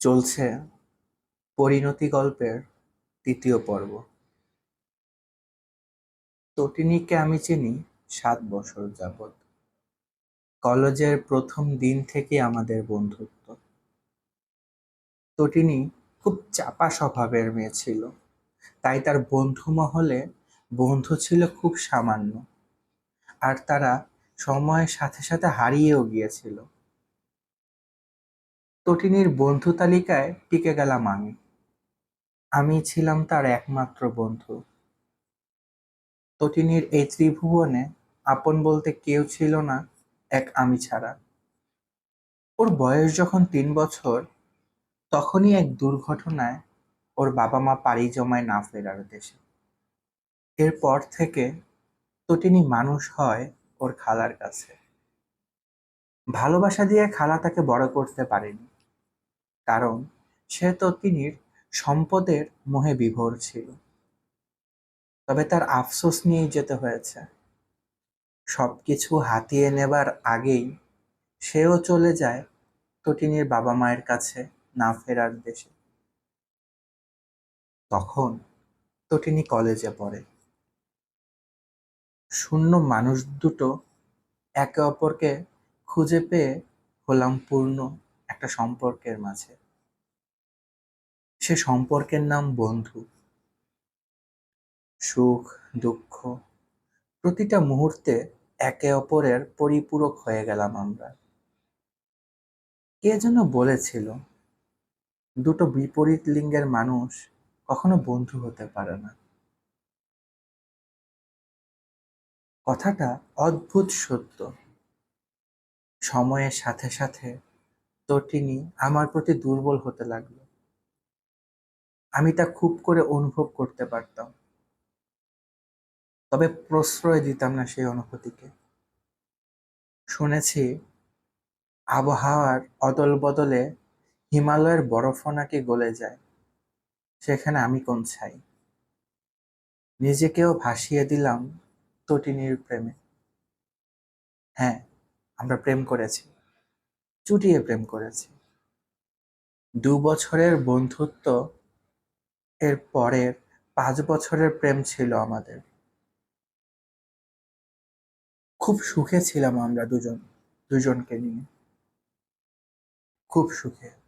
চলছে পরিণতি গল্পের তৃতীয় পর্ব। তটিনীকে আমি চিনি সাত বছর যাবৎ। কলেজের প্রথম দিন থেকে আমাদের বন্ধুত্ব। তটিনী খুব চাপা স্বভাবের মেয়ে ছিল। তাই তার বন্ধু মহলে বন্ধু ছিল খুব সামান্য। আর তারা সময়ের সাথে সাথে হারিয়েও গিয়েছিল। তটিনীর বন্ধু তালিকায় টিকে গেলাম আমি। আমি ছিলাম তার একমাত্র বন্ধু। তটিনীর এই ত্রিভুবনে আপন বলতে কেউ ছিল না, এক আমি ছাড়া। ওর বয়স যখন তিন বছর, তখনই এক দুর্ঘটনায় ওর বাবা মা পাড়ি জমায় না ফেরার দেশে এরপর থেকে তটিনী মানুষ হয় ওর খালার কাছে। ভালোবাসা দিয়ে খালা তাকে বড় করতে পারেনি। কারণ সে তটিনীর সম্পদের মোহে বিভোর ছিল। তবে তার আফসোস নিয়েই যেতে হয়েছে। সবকিছু হাতিয়ে নেবার আগেই সেও চলে যায় তটিনীর বাবা মায়ের কাছে না ফেরার দেশে। তখন তটিনী কলেজে পড়ে। শূন্য মানুষ দুটো একে অপরকে খুঁজে পেয়ে হলাম পূর্ণ। একটা সম্পর্কের মাঝে। সে সম্পর্কের নাম বন্ধু। সুখ, দুঃখ, প্রতিটা মুহূর্তে একে অপরের পরিপূরক হয়ে গেলাম আমরা। কে যেন বলেছিল, দুটো বিপরীত লিঙ্গের মানুষ কখনো বন্ধু হতে পারে না। কথাটা অদ্ভুত সত্য। সময়ের সাথে সাথে তটিনী আমার প্রতি দুর্বল হতে লাগল। আমি তা খুব করে অনুভব করতে পারতাম। তবে প্রশ্রয় দিতাম না সেই অনুভূতিকে। শুনেছি, আবহাওয়ার অদল বদলে হিমালয়ের বরফও নাকি গলে যায়। সেখানে আমি কোন ছাই? নিজেকেও ভাসিয়ে দিলাম তটিনীর প্রেমে। হ্যাঁ আমরা প্রেম করেছি। চুটিয়ে প্রেম করেছি। দু বছরের বন্ধুত্ব এর পরের পাঁচ বছরের প্রেম ছিল আমাদের। খুব সুখে ছিলাম আমরা দুজন, দুজনকে নিয়ে। খুব সুখে।